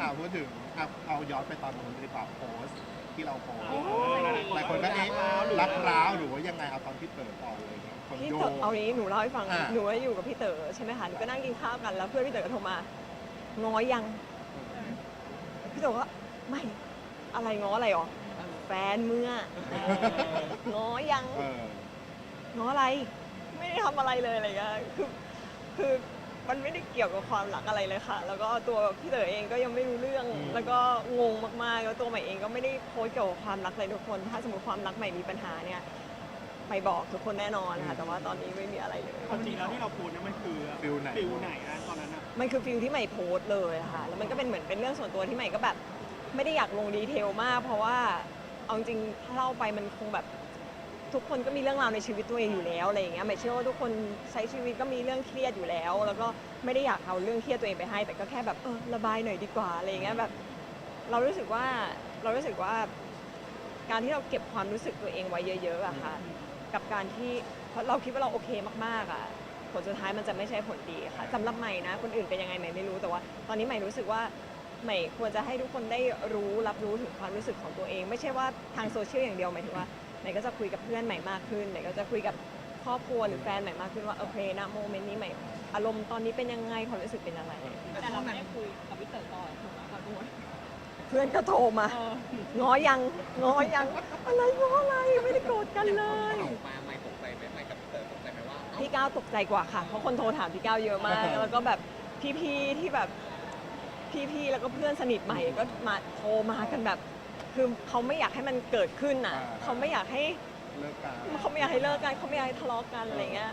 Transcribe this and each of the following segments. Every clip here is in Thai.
อ่าพูดถึงอะเอาย้อนไปตอนนู้นดีกว่าโพสต์ที่เราโพสต์โอ้ยหลายคนก็เอ๊ะรักร้าวหรือว่ายังไงเอาตอนที่เปิดก่อนเลยเนี่ยคนพี่โยเต๋อง เอานี้หนูเล่าให้ฟัง อะหนูว่าอยู่กับพี่เต๋อใช่ไหมคะ หนูก็นั่งกินข้าวกันแล้วเพื่อนพี่เต๋อก็โทรมา ง้อยัง พี่เต๋อก็ไม่ อะไรง้ออะไรหรอ แฟนเมื่อง้อยัง เออ ง้ออะไร ไม่ได้ทำอะไรเลยอะไรเงี้ยคือ คือ มันไม่ได้เกี่ยวกับความรักอะไรเลยค่ะ แล้วก็ตัวพี่เต๋อเองก็ยังไม่รู้เรื่อง แล้วก็งงมากๆ แล้วตัวใหม่เองก็ไม่ได้โพสต์เกี่ยวกับความรักเลยทุกคน ถ้าสมมติความรักใหม่มีปัญหาเนี่ยใหม่บอกทุกคนแน่นอนค่ะ แต่ว่าตอนนี้ไม่มีอะไรเลย ความจริงแล้วที่เราพูดเนี่ยมันคือฟิลไหน ฟิลไหนนะตอนนั้นอะมันคือฟิลที่ใหม่โพสต์เลยอะค่ะ แล้วมันก็เป็นเหมือนเป็นเรื่องส่วนตัวที่ใหม่ก็แบบ ไม่ได้อยากลงดีเทลมาก เพราะว่าเอาจริงๆถ้าเล่าไปมันคงแบบ ทุกคนก็มีเรื่องราวในชีวิตตัวเองอยู่แล้วอะไรอย่างเงี้ยใหม่เชื่อว่าทุกคนใช้ชีวิตก็มีเรื่องเครียดอยู่แล้ว แล้วก็ไม่ได้อยากเอาเรื่องเครียดตัวเองไปให้ แต่ก็แค่แบบเออระบายหน่อยดีกว่าอะไรอย่างเงี้ยแบบเรารู้สึกว่าเรารู้สึกว่า การที่เราเก็บความรู้สึกตัวเองไว้เยอะๆอะค่ะ กับการที่เพราะเราคิดว่าเราโอเคมากๆอะผลสุดท้ายมันจะไม่ใช่ผลดีค่ะสำหรับใหม่นะ คนอื่นเป็นยังไงใหม่ไม่รู้แต่ว่า ตอนนี้ใหม่รู้สึกว่าใหม่ควรจะให้ทุกคนได้รู้รับรู้ถึงความรู้สึกของตัวเอง ไม่ใช่ว่าทางโซเชียลอย่างเดียวหมายถึงว่า ใหม่ก็จะคุยกับเพื่อนใหม่มากขึ้นใหม่ก็จะคุยกับครอบครัวหรือแฟนใหม่มากขึ้นว่าโอเคนะโมเมนต์นี้ใหม่อารมณ์ตอนนี้เป็นยังไงความรู้สึกเป็นยังไงแต่เราไม่ได้คุยกับพี่เต๋อก่อนถูกไหมคะทุกคนเพื่อนก็โทรมาเออง้อยังง้อยังอะไรง้ออะไรไม่ได้โกรธกันเลย ออกมาไม่ตกใจไหมไม่กับพี่เต๋อตกใจไหมว่าเอ้าพี่ก้าวตกใจกว่าค่ะ เพราะคนโทรถามพี่ก้าวเยอะมาก แล้วก็แบบพี่ๆที่แบบพี่ๆแล้วก็เพื่อนสนิทใหม่ก็มาโทรมากันแบบ คือเขาไม่อยากให้มันเกิดขึ้นอะเขาไม่อยากให้เลิกกันเขาไม่อยากให้เลิกกันเขาไม่อยากให้ทะเลาะกันอะไรเงี้ย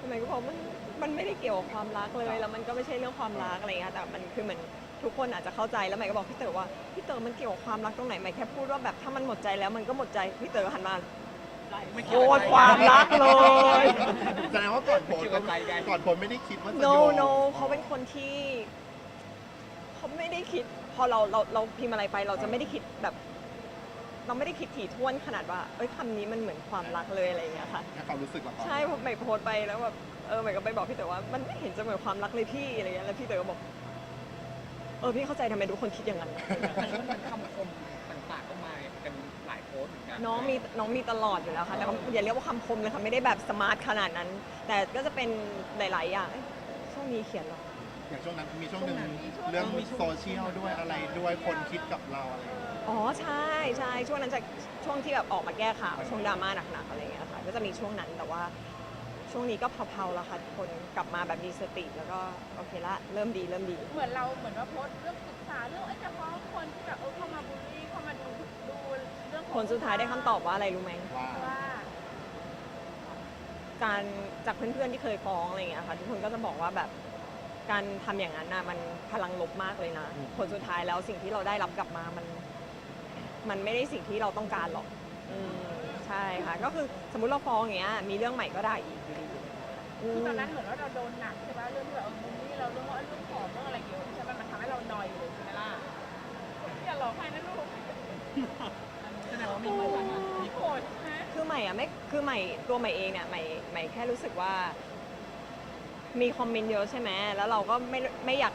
ทำไมก็บอกมันมันไม่ได้เกี่ยวกับความรักเลยแล้วมันก็ไม่ใช่เรื่องความรักอะไรเงี้ยแต่มันคือเหมือนทุกคนอาจจะเข้าใจแล้วใหม่ก็บอกพี่เต๋อว่าพี่เต๋อมันเกี่ยวกับความรักตรงไหนใหม่แค่พูดว่าแบบถ้ามันหมดใจแล้วมันก็หมดใจพี่เต๋อหันมาไม่โกรธความรักเลยแสดงว่าก่อนโพสต์เกี่ยวกับใจไงก่อนโพสต์ไม่ได้คิดว่าจะ no โยง no เขาเป็นคนที่เขาไม่ได้คิด พอเราเราเราพิมพ์อะไรไปเราจะไม่ได้คิดแบบ เราไม่ได้คิดถี่ถ้วนขนาดว่าเอ้ยคำนี้มันเหมือนความรักเลยอะไรอย่างเงี้ยค่ะแค่ความรู้สึกละก่อนใช่พอใหม่โพสต์ไปแล้วแบบเออใหม่ก็ไปบอกพี่เต๋อว่ามันไม่เห็นจะเหมือนความรักเลยพี่อะไรเงี้ยแล้วพี่เต๋อก็บอกเออพี่เข้าใจทำไมทุกคนคิดอย่างนั้นแต่ว่ามันคำคมต่างๆก็มากันหลายโพสต์เหมือนกันน้องมีน้องมีตลอดอยู่แล้วค่ะแต่ว่าอย่าเรียกว่าคำคมเลยค่ะไม่ได้แบบสมาร์ทขนาดนั้น แต่ก็จะเป็นหลาย ๆ อย่างเอ้ยช่วงนี้เขียนเหรอ อย่างช่วงนั้นมีช่วงหนึ่งเรื่องโซเชียลด้วยอะไรด้วยคนคิดกับเราอะไรอย่างเงี้ย อ๋อใช่ใช่ช่วงนั้นจะช่วงที่แบบออกมาแก้ข่าวช่วงดราม่าหนักๆอะไรอย่างเงี้ยค่ะก็จะมีช่วงนั้นแต่ว่าช่วงนี้ก็เผาๆแล้วค่ะทุกคนกลับมาแบบมีสติแล้วก็โอเคละเริ่มดีเริ่มดี เหมือนเราเหมือนว่าโพสต์เรื่องศึกษาเรื่องไอ้เฉพาะคนที่แบบเออเข้ามาบูลลี่เข้ามาดูดูเรื่องของผลสุดท้ายได้คำตอบว่าอะไรรู้ไหม ว่า ว่าการจากเพื่อนๆที่เคยฟ้องอะไรอย่างเงี้ยค่ะทุกคนก็จะบอกว่าแบบการทำอย่างนั้นน่ะมันพลังลบมากเลยนะผลสุดท้ายแล้วสิ่งที่เราได้รับกลับมามัน มันไม่ได้สิ่งที่เราต้องการหรอกอืมใช่ค่ะ ก็คือสมมติเราฟ้องอย่างเงี้ย มีเรื่องใหม่ก็ได้อีกอยู่ดีอืคือตอนนั้นเหมือนว่าเราโดนหนักใช่ไหมเรื่องที่แบบเออบูลลี่เราเรื่องว่าเรื่องผอมเรื่องอะไรเยอะใช่ไหมมันทำให้เรานอยเลยใช่ไหมล่ะอย่าหลอกใครนะลูกแสดงว่ามีโมมีมีโกรธนะคือใหม่อะไม่คือใหม่ตัวใหม่เองเนี่ยใหม่ใหม่แค่รู้สึกว่า มีคอมเมนต์เยอะใช่ไหมแล้วเราก็ไม่ไม่อยาก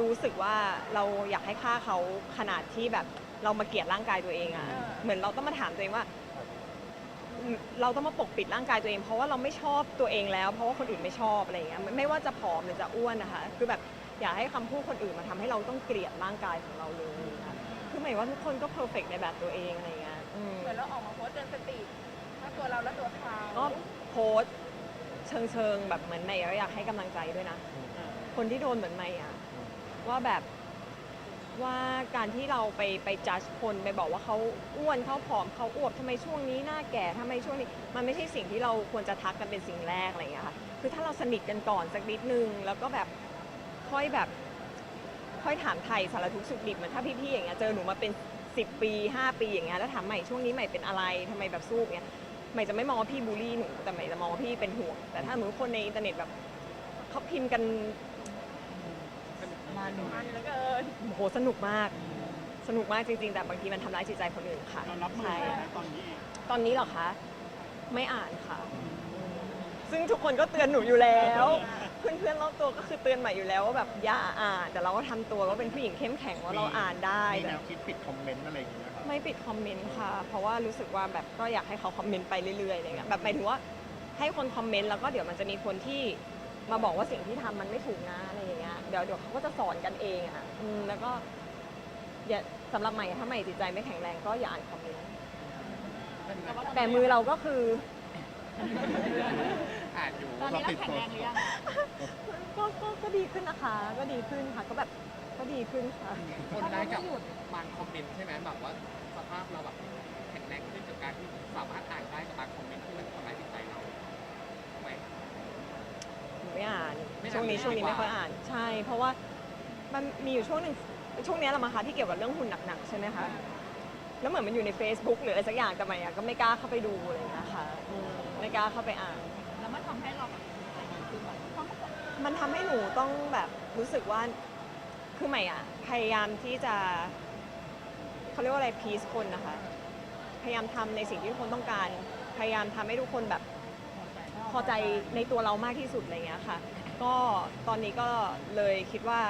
รู้สึกว่าเราอยากให้ค่าเขาขนาดที่แบบ เรามาเกลียดร่างกายตัวเองอะเหมือนเราต้องมาถามตัวเองว่าอืมเราต้องมาปกปิดร่างกายตัวเอง เพราะว่าเราไม่ชอบตัวเองแล้ว เพราะว่าคนอื่นไม่ชอบอะไรอย่างเงี้ยไม่ไม่ว่าจะผอมหรือจะอ้วนนะคะคือแบบอยากให้คำพูดคนอื่นมาทำให้เราต้องเกลียดร่างกายของเราเลยนะคือหมายว่าทุกคนก็เพอร์เฟกในแบบตัวเองอะไรอย่างเงี้ยอืมเหมือนเราออกมาโพสต์เตือนสติทั้งตัวเราและตัวเขาก็โพสต์เชิงเชิงๆแบบเหมือนใหม่ก็อยากให้กำลังใจด้วยนะ คนที่โดนเหมือนใหม่อะว่าแบบ ว่าการที่เราไปไปจัดคนไปบอกว่าเขาอ้วนเขาผอมเขาอวบทำไมช่วงนี้หน้าแก่ทำไมช่วงนี้ มันไม่ใช่สิ่งที่เราควรจะทักกันเป็นสิ่งแรกอะไรอย่างเงี้ยค่ะคือถ้าเราสนิทกันก่อนสักนิดนึง แล้วก็แบบค่อยแบบค่อยถามไทยสารทุกข์สุขดิบเหมือนถ้าพี่ๆอย่างเงี้ยเจอหนูมาเป็น 10 ปี 5 ปีอย่างเงี้ยแล้วถามใหม่ช่วงนี้ใหม่เป็นอะไรทำไมแบบสู้เงี้ยใหม่จะไม่มองว่าพี่บูลลี่หนูแต่ใหม่จะมองว่าพี่เป็นห่วงแต่ถ้ามมติคนในอินเทอร์เน็ตแบบเขาพิมพ์กัน มันเหลือเกินโหสนุกมาก สนุกมากจริง ๆ แต่บางทีมันทำร้ายจิตใจคนอื่นค่ะเรารับมือใช่เลยนะตอนนี้เองตอนนี้เหรอคะไม่อ่านค่ะ ซึ่งทุกคนก็เตือนหนูอยู่แล้ว เพื่อนๆรอบตัวก็คือเตือนใหม่อยู่แล้วว่าแบบอย่าอ่าน แต่เราก็ทำตัวว่าเป็นผู้หญิงเข้มแข็งว่าเราอ่านได้มีแบแนบวคิดปิดคอมเมนต์อะไรอย่างเงี้ยครับ ไม่ปิดคอมเมนต์ค่ะ เพราะว่ารู้สึกว่าแบบก็อยากให้เขาคอมเมนต์ไปเรื่อยๆอะไรเงี้ย แบบหมายถึงว่าให้คนคอมเมนต์แล้วก็เดี๋ยวมันจะมีคนที่มาบอกว่าสิ่งที่ทำมันไม่ถูกนะอะไรอย่างเงี้ย เดี๋ยวเดี๋ยวเขาก็จะสอนกันเองอะอืมแล้วก็อย่าสำหรับใหม่ถ้าใหม่จิตใจไม่แข็งแรงก็อย่าอ่านคอมเมนต์แต่มือเราก็คือ อ่านอยู่ตอนนี้เราแข็งแรงหรือยังก็ก็ก็ดีขึ้นนะคะ ก็ดีขึ้นค่ะ ก็แบบก็ดีขึ้นค่ะ คนได้กับบางคอมเมนต์ใช่ไหมแบบว่าสภาพเราแบบแข็งแรงขึ้นจากการที่สามารถอ่านได้กับบางคอมเมนต์ที่มันทำร้ายจิตใจเราถูกไหม หนู ไม่อ่านไม่อ่านช่วงนี้ไม่อ่านช่วงนี้ดีกว่าไม่ค่อยอ่านใช่ เพราะว่ามันมีอยู่ช่วงหนึ่งช่วงเนี้ยแหละมาคะที่เกี่ยวกับเรื่องหุ่นหนักๆใช่ไหมคะแล้วเหมือนมันอยู่ใน Facebook หรืออะไรสักอย่างแต่ใหม่อะก็ไม่กล้าเข้าไปดูอะไรอย่างเงี้ยค่ะอืมไม่กล้าเข้าไปอ่าน แล้วมันทำให้เราแบบใจดีขึ้นไหมมันทำให้หนูต้องแบบรู้สึกว่าคือใหม่อะพยายามที่จะเขาเรียกว่าอะไรพีซคนนะคะ พยายามทำในสิ่งที่ทุกคนต้องการ พยายามทำให้ทุกคนแบบ พอใจในตัวเรามากที่สุดอะไรเงี้ยค่ะ ก็ตอนนี้ก็เลยคิดว่า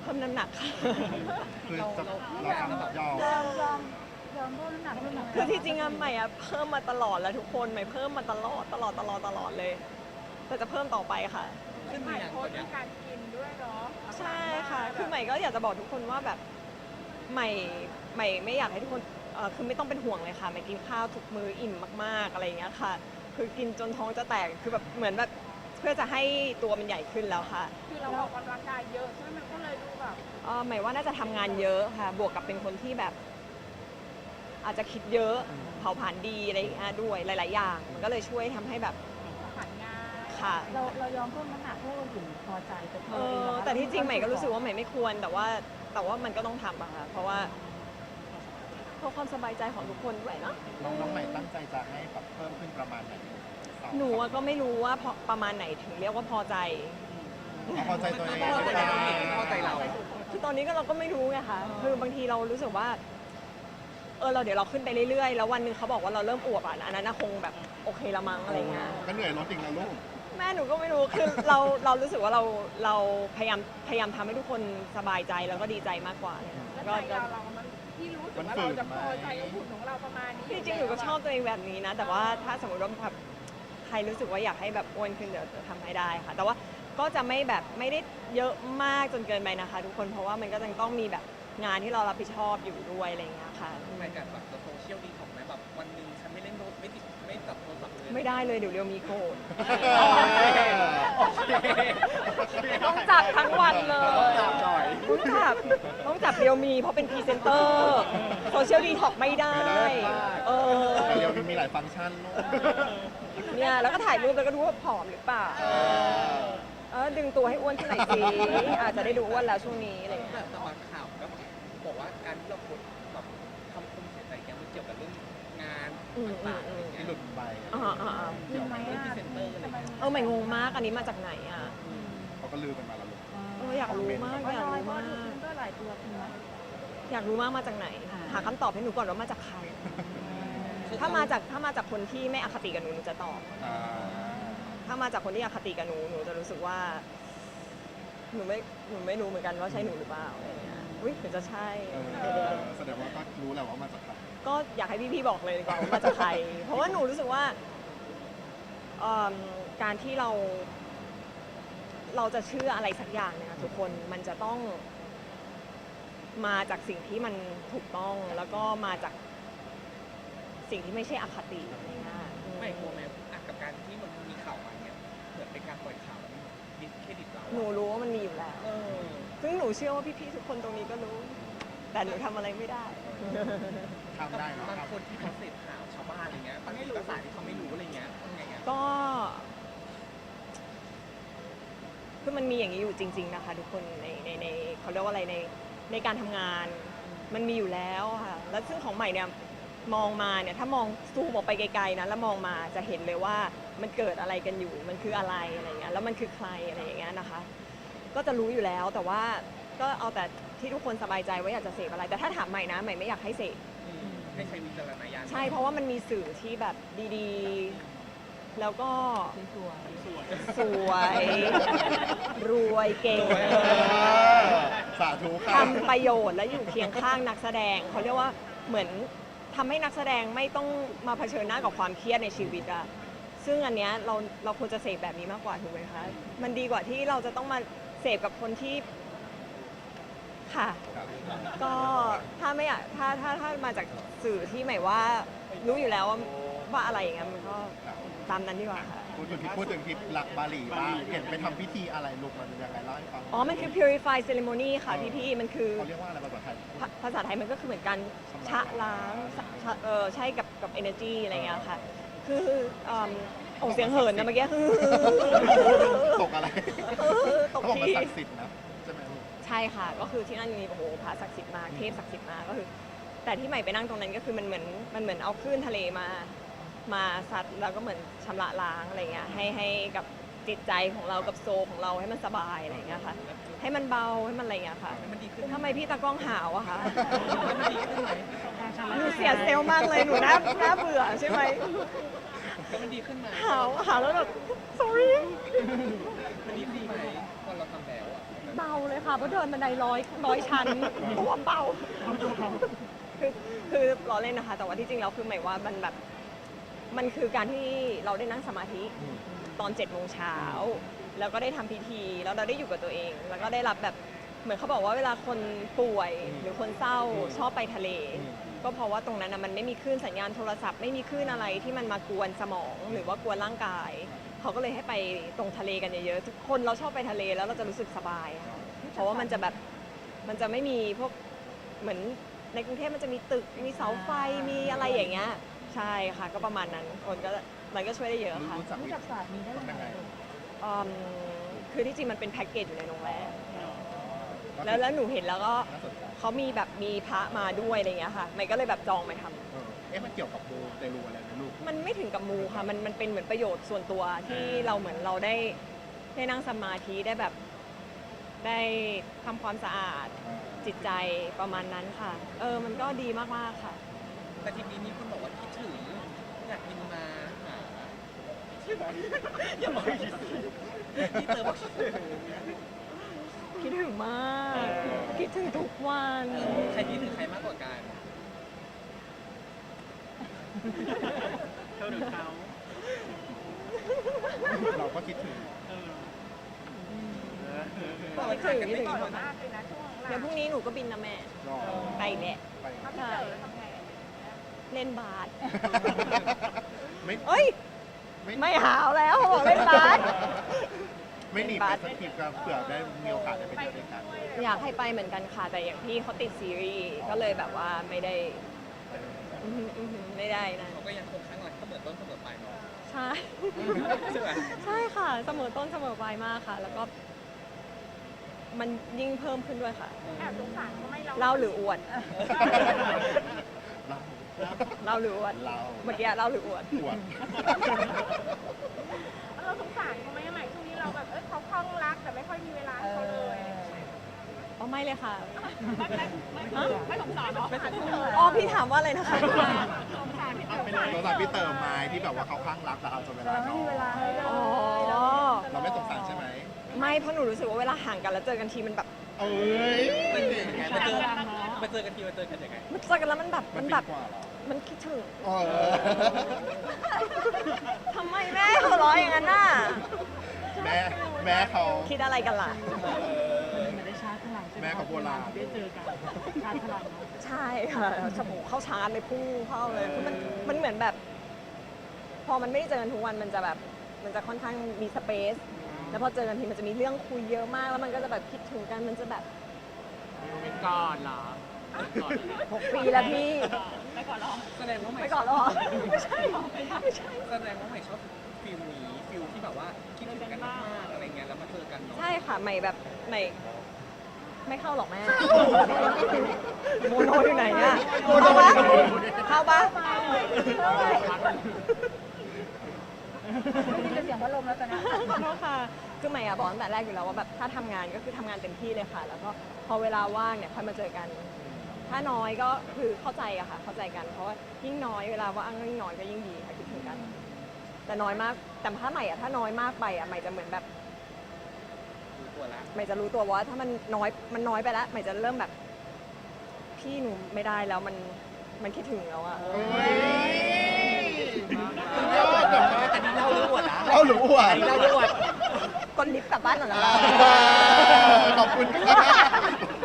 เพิ่มน้ำหนักค่ะ คือเราจะเราเราทำแบบยอม ยอมยอมยอมเพิ่มน้ำหนักเพิ่มน้ำหนักคือที่จริงอะใหม่อะเพิ่มมาตลอดแล้วทุกคนใหม่เพิ่มมาตลอดตลอดตลอดตลอดเลย แต่จะเพิ่มต่อไปค่ะ ขึ้นใหมีม่อย่างโพตัสวต์เนี้ยในการกินด้วยเนาะใช่ค่ะ คือใหม่ก็อยากจะบอกทุกคนว่าแบบใหม่ใหม่ไม่อยากให้ทุกคน เอ่อคือไม่ต้องเป็นห่วงเลยค่ะใหม่กินข้าวทุกมื้ออิ่มมาก ๆอะไรอย่างเงี้ยค่ะ คือกินจนท้องจะแตกคือแบบเหมือนแบบเพื่อจะให้ตัวมันใหญ่ขึ้นแล้วค่ะ คือเราออกกำลังกายเยอะใช่ไหมมันก็เลยดูแบบเอ่อหมายว่าน่าจะทำงานเยอะค่ะ บวกกับเป็นคนที่แบบ อาจจะคิดเยอะเผาผลาญดีอะไรอย่างเงี้ยด้วยหลาย ๆ อย่าง มันก็เลยช่วยทำให้แบบผันงานค่ะเราเรายอมเพิ่มน้ำหนักเพื่อคนอื่นพอใจแต่เออแต่ที่จริงใหม่ก็รู้สึกว่าใหม่ไม่ควร แต่ว่าแต่ว่ามันก็ต้องทำอะค่ะเพราะว่าเพื่อความสบายใจของทุกคนด้วยเนาะน้องน้องใหม่ตั้งใจจะให้แบบเพิ่มขึ้นประมาณไหนสาวหนูอะก็ไม่รู้ว่าพอประมาณไหนถึงเรียกว่าพอใจ เอาพอใจตัวเองพอใจตัวเองพอใจเรา คือตอนนี้ก็เราก็ไม่รู้ไงคะคือบางทีเรารู้สึกว่า เออเราเดี๋ยวเราขึ้นไปเรื่อยๆ แล้ววันหนึ่งเขาบอกว่าเราเริ่มอวบอะอันนั้นน่ะคงแบบโอเคละมั้งอะไรเงี้ย ก็เหนื่อยรถอีกแล้วลูก แม่หนูก็ไม่รู้ คือเราเรารู้สึกว่าเราเราพยายามพยายามทำให้ทุกคนสบายใจแล้วก็ดีใจมากกว่าเนี่ยแล้วก็ใจก็ เราเรามัน ที่รู้สึกว่าเราจะพอใจกับหุ่นของเราประมาณนี้ที่จริงหนูก็ชอบตัวเองแบบนี้นะ แต่ว่าถ้าสมมติว่าแบบใครรู้สึกว่าอยากให้แบบอ้วนขึ้นเดี๋ยวจะทำให้ได้ค่ะ แต่ว่าก็จะไม่แบบไม่ได้เยอะมากจนเกินไปนะคะ ทุกคนเพราะว่ามันก็ยังต้องมีแบบงานที่เรารับผิดชอบอยู่ด้วยอะไรอย่างเงี้ยค่ะหมายกับแบบโซเชียลดีของไหมแบบวันหนึ่งฉันไม่เล่นโน้ตไม่ติดไม่จับโทรศัพท์เลยไม่ได้เลยเดี๋ยวเรียวมีโกรธ โอเค ต้องจับทั้งวันเลยต้องจับหน่อย ต้องจับต้องจับเรียวมี เพราะเป็นพรีเซนเตอร์โซเชียลดีท็อกไม่ได้ เออแต่เดี๋ยวมีหลายฟังก์ชันลูกเนี่ยแล้วก็ถ่ายรูปแล้วก็ดูว่าผอมหรือเปล่าเออดึงตัวให้อ้วนขึ้นหน่อยสิอาจจะได้ดูอ้วนแล้วช่วงนี้อะไรอย่างเงี้ย แต่บางข่าวก็บอกว่าการที่เราโพสต์แบบคำคมเสียใจแกมันเกี่ยวกับเรื่องงานต่างๆอะไรเงี้ที่ยหลุดไปอ่าอ่าอ่าเกี่ยวไหมเรื่องพรีเซนเตอร์อะไรเงี้ย เออใหม่งงมากอันนี้มาจากไหนอะเขา ก็ลือกันมาแล้วลูก เอออยากรู้มากว่าอยากน้อยรู้เพราะมากดูมันก็หลายตัวคุณนะอยากรู้มากมาจากไหน อ่า หาคำตอบให้หนูก่อนว่ามาจากใคร ถ้ามาจากถ้ามาจากคนที่ไม่อคติกับหนูหนูจะตอบ อ่าถ้ามาจากคนที่อคติกับหนูหนูจะรู้สึกว่า หนูไม่หนูไม่รู้เหมือนกันว่าใช่หนูหรือเปล่าอะไรอย่างเงี้ยอุ้ยหรือจะใช่ เออแสดงว่าก็รู้แหละว่ามาจากใครก็อยากให้พี่ๆบอกเลยดีกว่าว่ามาจากใคร เพราะว่าหนูรู้สึกว่าเอิ่มการที่เรา เราจะเชื่ออะไรสักอย่างเนี่ยนะทุกคนมันจะต้อง มาจากสิ่งที่มันถูกต้องแล้วก็มาจากสิ่งที่ไม่ใช่อคติอะไรเงี้ยอืมไม่กลัวไหมอะกับการที่มันมีข่าวมาเนี่ยเหมือนเป็นการปล่อยข่าวดิสเครดิตเราหนูรู้ว่ามันมีอยู่แล้ว เออซึ่งหนูเชื่อว่าพี่ๆทุกคนตรงนี้ก็รู้ แต่หนูทำอะไรไม่ได้ ทำได้เนาะบางครับคนที่เขาเสพข่าวชาวบ้านอะไรเงี้ยบางทีภาษาที่เขาไม่รู้อะไรเงี้ยทำไงอะก็ คือมันมีอย่างนี้อยู่จริง ๆนะคะ ทุกคนในในในเขาเรียกว่าอะไรในในการทำงาน มันมีอยู่แล้วค่ะแล้วซึ่งของใหม่เนี่ยมองมาเนี่ยถ้ามองซูมออกไปไกลๆนะแล้วมองมาจะเห็นเลยว่ามันเกิดอะไรกันอยู่มันคืออะไรอะไรเงี้ยแล้วมันคือใครอะไรอย่างเงี้ยนะคะ ก็จะรู้อยู่แล้วแต่ว่าก็เอาแต่ที่ทุกคนสบายใจว่าอยากจะเสพอะไร แต่ถ้าถามใหม่นะใหม่ไม่อยากให้เสพอืมให้ใช้วิจารณญาณ ใช่ เพราะว่ามันมีสื่อที่แบบดี ๆ แล้วก็สวยสวย รวยเก่งเออสาธุค่ะ ทำประโยชน์และอยู่เคียงข้างนักแสดงเขาเรียกว่าเหมือนทำให้นักแสดงไม่ต้องมาเผชิญหน้ากับความเครียดในชีวิตอะซึ่งอันเนี้ยเราเราควรจะเสพแบบนี้มากกว่าถูกไหมคะมันดีกว่าที่เราจะต้องมาเสพกับคนที่ค่ะ ก็ถ้าไม่อะถ้าถ้าถ้ามาจากสื่อที่หมายว่ารู้อยู่แล้วว่าว่าอะไรอย่างเงี้ยมันก็ ตามนั้นดีกว่าค่ะ พูดถึงทริปพูดถึงทริปหลักบาหลีบ้างเห็นไปทำพิธีอะไรลูกมันเป็นยังไงเล่าให้ฟังอ๋อ มันคือ purify ceremony ค่ะ พี่ๆ มันคือ เขาเรียกว่าอะไรภาษาไทย ภาภาษาไทยมันก็คือเหมือนการชะล้างชะชะเออใช่กับกับ energy อะไรเงี้ยค่ะ คืออืมโอ้เสียงเหินนะเมื่อกี้ตกอะไรตกเขาบอกมันที่ ศักดิ์สิทธิ์นะใช่ไหมลูกใช่ค่ะ ก็คือที่นั่นมีโอ้โหพระศักดิ์สิทธิ์มากเทพศักดิ์สิทธิ์มากก็คือ แต่ที่ใหม่ไปนั่งตรงนั้นก็คือมันเหมือนมันเหมือนเอาคลื่นทะเลมา มาซัดแล้วก็เหมือนชำระล้างอะไรเงี้ยให้ให้กับจิตใจของเรากับโซลของเราให้มันสบายอะไรเงี้ยค่ะ ให้มันเบาให้มันอะไรเงี้ยค่ะมันดีขึ้นทำไมพี่ตากล้องหาวอะคะมันดีขึ้นไหมหนูเสียเซลล์มากเลยหนูน่าน่าเบื่อใช่ไหมแล้วมันดีขึ้นไหมหาวหาวแล้วแบบ sorry มันดีขึ้นไหมพอเราทำแล้วอะเบาเลยค่ะเพราะเดินบันไดร้อยร้อยชั้นตัวเบา คือคือล้อเล่นนะคะ แต่ว่าที่จริงแล้วคือหมายว่ามันแบบ มันคือการที่เราได้นั่งสมาธิตอนเจ็ดโมงเช้าแล้วก็ได้ทำพิธีแล้วเราได้อยู่กับตัวเอง แล้วก็ได้รับแบบเหมือนเขาบอกว่าเวลาคนป่วยหรือคนเศร้าชอบไปทะเล ก็เพราะว่าตรงนั้นนะมันไม่มีคลื่นสัญญาณโทรศัพท์ไม่มีคลื่นอะไรที่มันมากวนสมอง หรือว่ากวนร่างกาย เขาก็เลยให้ไปตรงทะเลกันเยอะๆทุกคนเราชอบไปทะเลแล้วเราจะรู้สึกสบายค่ะเพราะว่ามันจะแบบมันจะไม่มีพวกเหมือนในกรุงเทพมันจะมีตึกมีเสาไฟมีอะไรอย่างเงี้ย ใช่ค่ะก็ประมาณนั้นคนก็มันก็ช่วยได้เยอะค่ะรู้จักรู้จักศาสตร์นี้ได้ยังยังไงไงอืมคือที่จริงมันเป็นแพ็กเกจอยู่ในโรงแรมก็คือแล้วแล้วหนูเห็นแล้วก็น่าสนใจเขามีแบบมีพระมาด้วยอะไรเงี้ยค่ะไม่ก็เลยแบบจองไปทำเออเอ๊ะมันเกี่ยวกับโบเตลูอะไรไหมลูก มันไม่ถึงกับมูค่ะมันมันเป็นเหมือนประโยชน์ส่วนตัวที่เราเหมือนเราได้ได้นั่งสมาธิได้แบบได้ทำความสะอาด จิตใจประมาณนั้นค่ะ เออ มันก็ดีมาก ๆ ค่ะ แต่ทีนี้มีคนบอกว่าคิดถึงอยากบินมาหาอย่าบอกคิดถึงพี่เตอร์บอกคิดถึงคิดถึงมาก คิดถึงทุกวัน ใครคิดถึงใครมากกว่ากันเท่าหรือเขาเราก็คิดถึงคิดถึงคิดถึงบ่อยมากเลยนะช่วงหลังเดี๋ยวพรุ่งนี้หนูก็บินนะแม่ รอไปแหละ ไปถ้าไม่ เจอแล้วทำไงเล่นบาสไม่ เอ้ย ไม่ไม่หาวแล้วบอกเล่นบาส ไม่หนีไปสักทีก็เผื่อได้มีโอกาสได้ไปเจอด้วยกันอยากให้ไปเหมือนกันค่ะ แต่อย่างพี่เขาติดซีรีส์ก็เลยแบบว่าไม่ได้อื้อหืออื้อหือไม่ได้นะ เขาก็ยังคงข้างหลังเสมอต้นเสมอปลายเนาะ ใช่ ใช่ไหม ใช่ค่ะ เสมอต้นเสมอปลายมากค่ะ แล้วก็ มันยิ่งเพิ่มขึ้นด้วยค่ะ แอบสงสารเขาไหม่เรา เล่าหรืออวด เราเล่าหรืออวดเรา เมื่อกี้เล่าหรืออวดปวด เราสงสารเขาไหมใหม่ช่วงนี้เราแบบ เออเขาคล่องรักแต่ไม่ค่อยมีเวลาให้เขาเลยอ๋อไม่เลยค่ะ ไม่สงสารเนาะอ๋อพี่ถามว่าอะไรนะคะ สงสารที่เอาเป็นโทรศัพท์พี่เติมไม้ที่แบบว่าเขาข้างรักแต่เราจนเวลาเราไม่น้อมีเวลาให้เลอ๋อยเราไม่สงสารใช่ไหมไม่เพราะหนูรู้สึกว่าเวลาห่างกันแล้วเจอกันทีมันแบบ เอ้ยมันเจอยังไงมาเจอ มาเจอกันทีมาเจอกันยังไงมันเจอกันแล้วมันแบบมัมันนดีแบบกว่าเหรอมันคิดถึงเออทำไมแม่หัวเราะอย่างนั้นน่ะแม่แม่เขาคิดอะไรกันล่ะมันได้ชาร์จพลังใช่ไหมแม่เขาโบราณได้เจอกันชาร์จพลังเนอะใช่ค่ะสมองเข้าชาร์จเลยพุ่งเข้าเลยคือมันมันเหมือนแบบ พอมันไม่ได้เจอกันทุกวันมันจะแบบมันจะค่อนข้างมีสเปซแล้วพอเจอกันทีมันจะมีเรื่องคุยเยอะมาก แล้วมันก็จะแบบคิดถึงกันมันจะแบบเป็นก่อนเหรอ หกปีแล้วพี่ไปก่อนรอแสดงว่าใหม่ไปก่อนเหรอไม่ใช่หรอไม่ใช่ แสดงว่าใหม่ชอบฟิลนี้ฟิลที่แบบว่าคิดถึงกันมากๆอะไรเงี้ยแล้วมาเจอกันเนาะใช่ค่ะใหม่แบบใหม่ไม่เข้าหรอกแม่ โมโนอยู่ไหนอะเข้าปะเข้าปะไม่ได้เสียงพัดลมแล้วตอนนี้ขอโทษค่ะคือใหม่อะบอกตั้งแต่แรกอยู่แล้วว่าแบบถ้าทำงานก็คือทำงานเต็มที่เลยค่ะ แล้วก็พอเวลาว่างเนี่ยค่อยมาเจอกัน ถ้าน้อยก็คือเข้าใจอะค่ะ เข้าใจกัน เพราะว่ายิ่งน้อยเวลาว่างก็ยิ่งน้อยก็ยิ่งดีค่ะคิดถึงกัน แต่น้อยมาก แต่ถ้าใหม่อะถ้าน้อยมากไปอะใหม่จะเหมือนแบบ รู้ตัวแล้วใหม่จะรู้ตัวว่าถ้ามันน้อยมันน้อยไปแล้วใหม่จะเริ่มแบบ พี่หนูไม่ได้แล้วมันมันคิดถึงแล้วอะเออยอดแบบอันนี้เล่าหรืออวดนะเล่าหรืออวดอันนี้เล่าหรืออวดกดลิฟต์กลับบ้านก่อนแล้วขอบคุณครับ